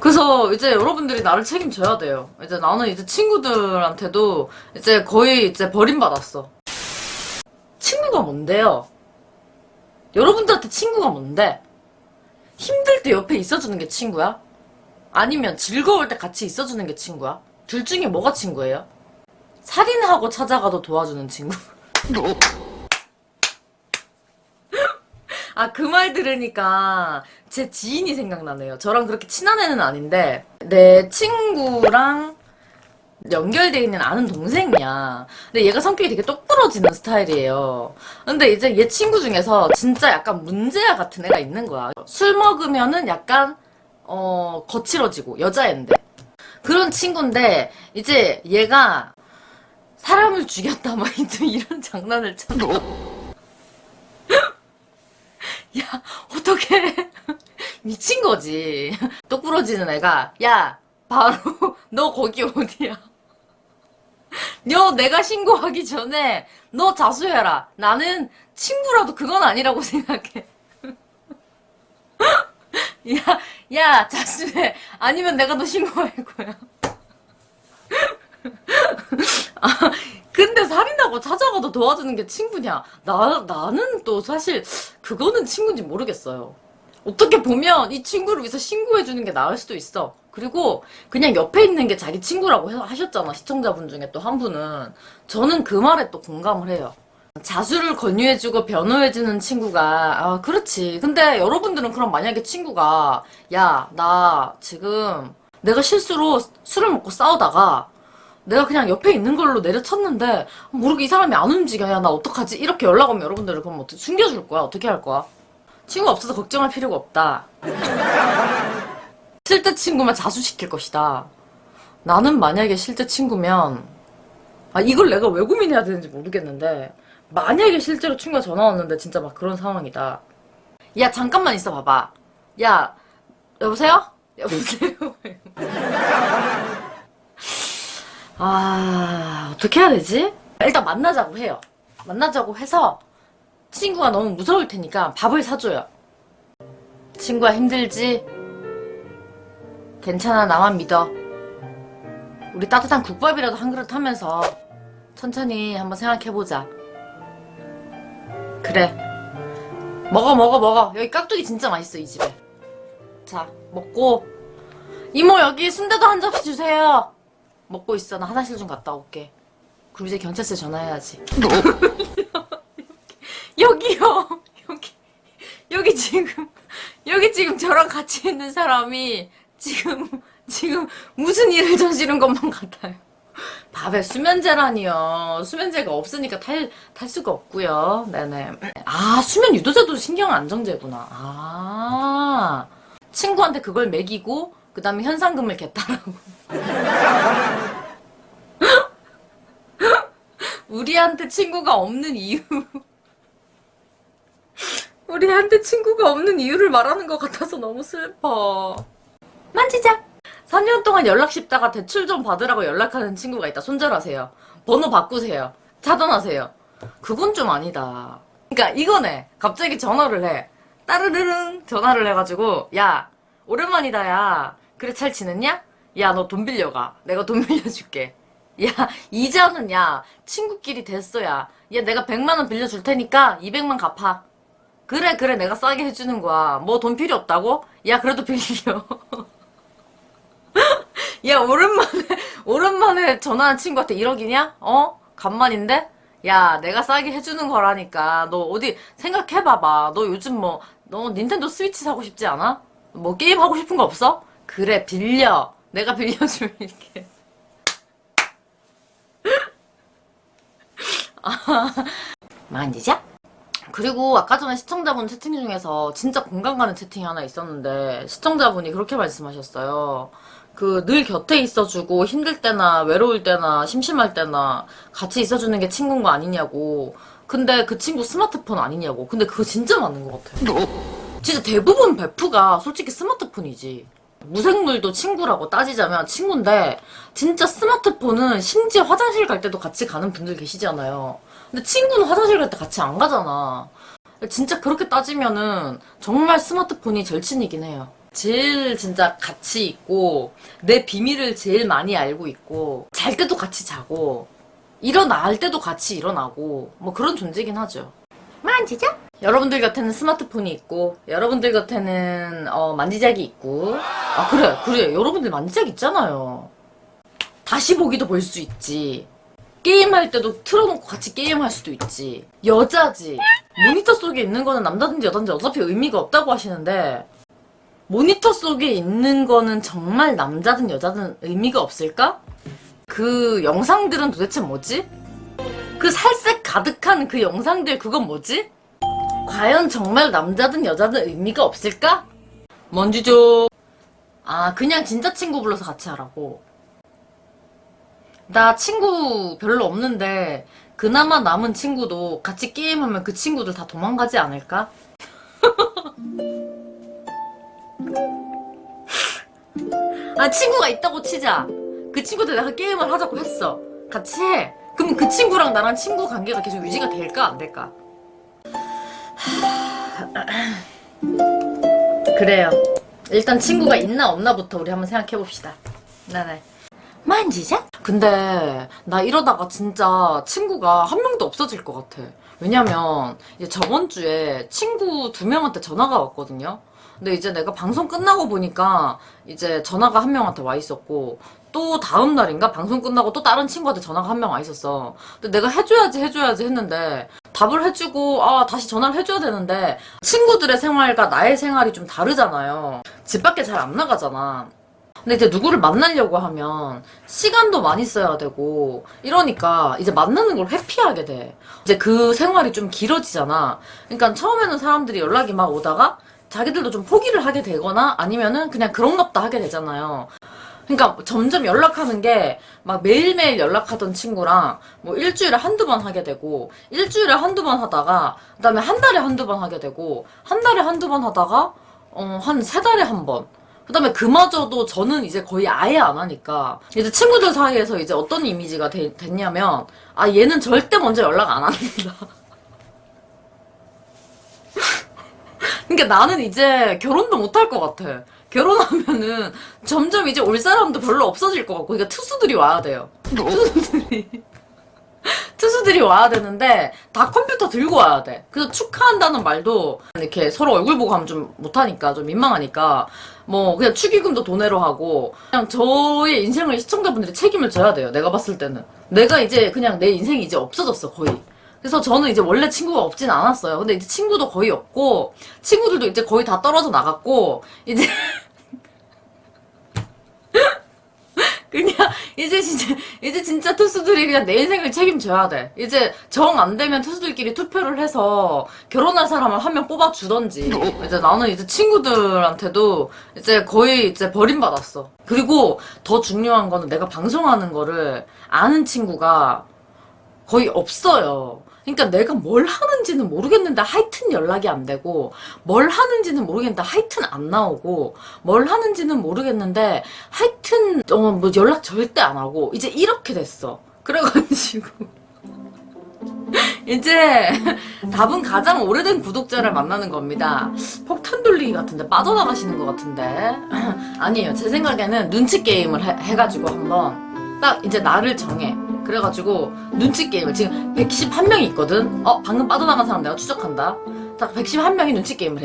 그래서 이제 여러분들이 나를 책임져야 돼요. 이제 나는 이제 친구들한테도 이제 거의 이제 버림받았어. 친구가 뭔데요? 여러분들한테 친구가 뭔데? 힘들 때 옆에 있어주는 게 친구야? 아니면 즐거울 때 같이 있어주는 게 친구야? 둘 중에 뭐가 친구예요? 살인하고 찾아가도 도와주는 친구. 아, 그 말 들으니까 제 지인이 생각나네요. 저랑 그렇게 친한 애는 아닌데, 내 친구랑 연결돼 있는 아는 동생이야. 근데 얘가 성격이 되게 똑부러지는 스타일이에요. 근데 이제 얘 친구 중에서 진짜 약간 문제야 같은 애가 있는 거야. 술 먹으면은 약간, 어, 거칠어지고, 여자애인데. 그런 친구인데, 이제 얘가 사람을 죽였다, 막 이런 장난을 쳤어. 야, 어떡해. 미친 거지. 똑부러지는 애가, 야, 바로, 너 거기 어디야? 너 내가 신고하기 전에, 너 자수해라. 나는 친구라도 그건 아니라고 생각해. 야, 야, 자수해. 아니면 내가 너 신고할 거야. 아, 근데 살인하고 찾아가도 도와주는 게 친구냐? 나, 나는 또 사실 그거는 친구인지 모르겠어요. 어떻게 보면 이 친구를 위해서 신고해주는 게 나을 수도 있어. 그리고 그냥 옆에 있는 게 자기 친구라고 해- 하셨잖아. 시청자분 중에 또 한 분은. 저는 그 말에 또 공감을 해요. 자수를 권유해주고 변호해주는 친구가, 아, 그렇지. 근데 여러분들은 그럼 만약에 친구가, 야, 나 지금 내가 실수로 술을 먹고 싸우다가 내가 그냥 옆에 있는 걸로 내려쳤는데 모르게 이 사람이 안 움직여. 야, 나 어떡하지? 이렇게 연락 오면 여러분들은 그럼 어떻게 숨겨줄 거야? 어떻게 할 거야? 친구 없어서 걱정할 필요가 없다. 실제 친구만 자수시킬 것이다. 나는 만약에 실제 친구면 아 이걸 내가 왜 고민해야 되는지 모르겠는데 만약에 실제로 친구가 전화 왔는데 진짜 막 그런 상황이다. 야 잠깐만 있어 봐봐. 야 여보세요? 여보세요? 아 어떻게 해야 되지? 일단 만나자고 해요. 만나자고 해서 친구가 너무 무서울 테니까 밥을 사줘요. 친구야 힘들지? 괜찮아 나만 믿어. 우리 따뜻한 국밥이라도 한 그릇 하면서 천천히 한번 생각해보자. 그래. 먹어 먹어 먹어. 여기 깍두기 진짜 맛있어 이 집에. 자 먹고 이모 여기 순대도 한 접시 주세요. 먹고 있어 나 화장실 좀 갔다 올게. 그리고 이제 경찰서에 전화해야지. 여기요. 여기. 여기 지금, 여기 지금 저랑 같이 있는 사람이 지금, 지금 무슨 일을 저지른 것만 같아요. 밥에 수면제라니요. 수면제가 없으니까 탈, 탈 수가 없고요. 네네. 아, 수면 유도제도 신경 안정제구나. 아. 친구한테 그걸 먹이고, 그 다음에 현상금을 겠다라고. 우리한테 친구가 없는 이유. 우리한테 친구가 없는 이유를 말하는 것 같아서 너무 슬퍼. 만지자. 3년 동안 연락 쉽다가 대출 좀 받으라고 연락하는 친구가 있다. 손절하세요. 번호 바꾸세요. 차단하세요. 그건 좀 아니다. 그러니까 이거네. 갑자기 전화를 해. 따르르릉 전화를 해가지고 야 오랜만이다 야. 그래 잘 지냈냐? 야 너 돈 빌려가. 내가 돈 빌려줄게. 야 이자는 야 친구끼리 됐어 야. 야 내가 100만 원 빌려줄 테니까 200만 갚아. 그래 그래 내가 싸게 해주는 거야 뭐 돈 필요 없다고? 야 그래도 빌려 야 오랜만에 오랜만에 전화한 친구한테 1억이냐? 어? 간만인데? 야 내가 싸게 해주는 거라니까 너 어디 생각해봐봐 너 요즘 뭐 너 닌텐도 스위치 사고 싶지 않아? 뭐 게임 하고 싶은 거 없어? 그래 빌려 내가 빌려줄게 만지자? 그리고 아까 전에 시청자분 채팅 중에서 진짜 공감 가는 채팅이 하나 있었는데 시청자분이 그렇게 말씀하셨어요. 그 늘 곁에 있어주고 힘들 때나 외로울 때나 심심할 때나 같이 있어주는 게 친구인 거 아니냐고. 근데 그 친구 스마트폰 아니냐고. 근데 그거 진짜 맞는 것 같아요. 진짜 대부분 베프가 솔직히 스마트폰이지. 무생물도 친구라고 따지자면 친구인데 진짜 스마트폰은 심지어 화장실 갈 때도 같이 가는 분들 계시잖아요. 근데 친구는 화장실 갈 때 같이 안 가잖아. 진짜 그렇게 따지면은 정말 스마트폰이 절친이긴 해요. 제일 진짜 같이 있고 내 비밀을 제일 많이 알고 있고 잘 때도 같이 자고 일어날 때도 같이 일어나고 뭐 그런 존재긴 하죠. 만지자? 여러분들 곁에는 스마트폰이 있고 여러분들 곁에는 어, 만지작이 있고 아 그래 그래 여러분들 만지작 있잖아요. 다시 보기도 볼 수 있지. 게임할 때도 틀어놓고 같이 게임할 수도 있지. 여자지. 모니터 속에 있는 거는 남자든지 여자든지 어차피 의미가 없다고 하시는데 모니터 속에 있는 거는 정말 남자든 여자든 의미가 없을까? 그 영상들은 도대체 뭐지? 그 살색 가득한 그 영상들 그건 뭐지? 과연 정말 남자든 여자든 의미가 없을까? 먼지죠. 아, 그냥 진짜 친구 불러서 같이 하라고. 나 친구 별로 없는데, 그나마 남은 친구도 같이 게임하면 그 친구들 다 도망가지 않을까? 아, 친구가 있다고 치자. 그 친구들 내가 게임을 하자고 했어. 같이 해. 그럼 그 친구랑 나랑 친구 관계가 계속 유지가 될까, 안 될까? 그래요. 일단 친구가 있나 없나부터 우리 한번 생각해 봅시다. 네네. 만지자? 근데 나 이러다가 진짜 친구가 한 명도 없어질 것 같아. 왜냐면 이제 저번 주에 친구 두 명한테 전화가 왔거든요. 근데 이제 내가 방송 끝나고 보니까 이제 전화가 한 명한테 와 있었고 또 다음 날인가 방송 끝나고 또 다른 친구한테 전화가 한 명 와 있었어. 근데 내가 해줘야지 해줘야지 했는데 답을 해주고 아 다시 전화를 해줘야 되는데 친구들의 생활과 나의 생활이 좀 다르잖아요. 집 밖에 잘 안 나가잖아. 근데 이제 누구를 만나려고 하면 시간도 많이 써야 되고 이러니까 이제 만나는 걸 회피하게 돼. 이제 그 생활이 좀 길어지잖아. 그러니까 처음에는 사람들이 연락이 막 오다가 자기들도 좀 포기를 하게 되거나 아니면은 그냥 그런갑다 하게 되잖아요. 그러니까 점점 연락하는 게 막 매일매일 연락하던 친구랑 뭐 일주일에 한두 번 하게 되고 일주일에 한두 번 하다가 그다음에 한 달에 한두 번 하게 되고 한 달에 한두 번 하다가 어 한 세 달에 한 번. 그다음에 그마저도 저는 이제 거의 아예 안 하니까 이제 친구들 사이에서 이제 어떤 이미지가 되- 됐냐면 아 얘는 절대 먼저 연락 안 한다. 그러니까 나는 이제 결혼도 못 할 것 같아. 결혼하면은 점점 이제 올 사람도 별로 없어질 것 같고, 그러니까 투수들이 와야 돼요. 투수들이. 투수들이 와야 되는데, 다 컴퓨터 들고 와야 돼. 그래서 축하한다는 말도 이렇게 서로 얼굴 보고 하면 좀 못하니까, 좀 민망하니까, 뭐, 그냥 축의금도 돈으로 하고, 그냥 저의 인생을 시청자분들이 책임을 져야 돼요. 내가 봤을 때는. 내가 이제 그냥 내 인생이 이제 없어졌어, 거의. 그래서 저는 이제 원래 친구가 없진 않았어요. 근데 이제 친구도 거의 없고, 친구들도 이제 거의 다 떨어져 나갔고, 이제, 그냥, 이제 진짜, 이제 진짜 투수들이 그냥 내 인생을 책임져야 돼. 이제 정 안 되면 투수들끼리 투표를 해서 결혼할 사람을 한 명 뽑아 주던지. 이제 나는 이제 친구들한테도 이제 거의 이제 버림받았어. 그리고 더 중요한 거는 내가 방송하는 거를 아는 친구가 거의 없어요. 그러니까 내가 뭘 하는지는 모르겠는데 하여튼 연락이 안 되고 뭘 하는지는 모르겠는데 하여튼 안 나오고 뭘 하는지는 모르겠는데 하여튼 어, 뭐 연락 절대 안 하고 이제 이렇게 됐어. 그래가지고 이제 답은 가장 오래된 구독자를 만나는 겁니다. 폭탄 돌리기 같은데 빠져나가시는 것 같은데 아니에요. 제 생각에는 눈치 게임을 해, 해가지고 한번 딱 이제 나를 정해. 그래가지고 눈치 게임을 지금 111명이 있거든. 어 방금 빠져나간 사람 내가 추적한다. 딱 111명이 눈치 게임을 해.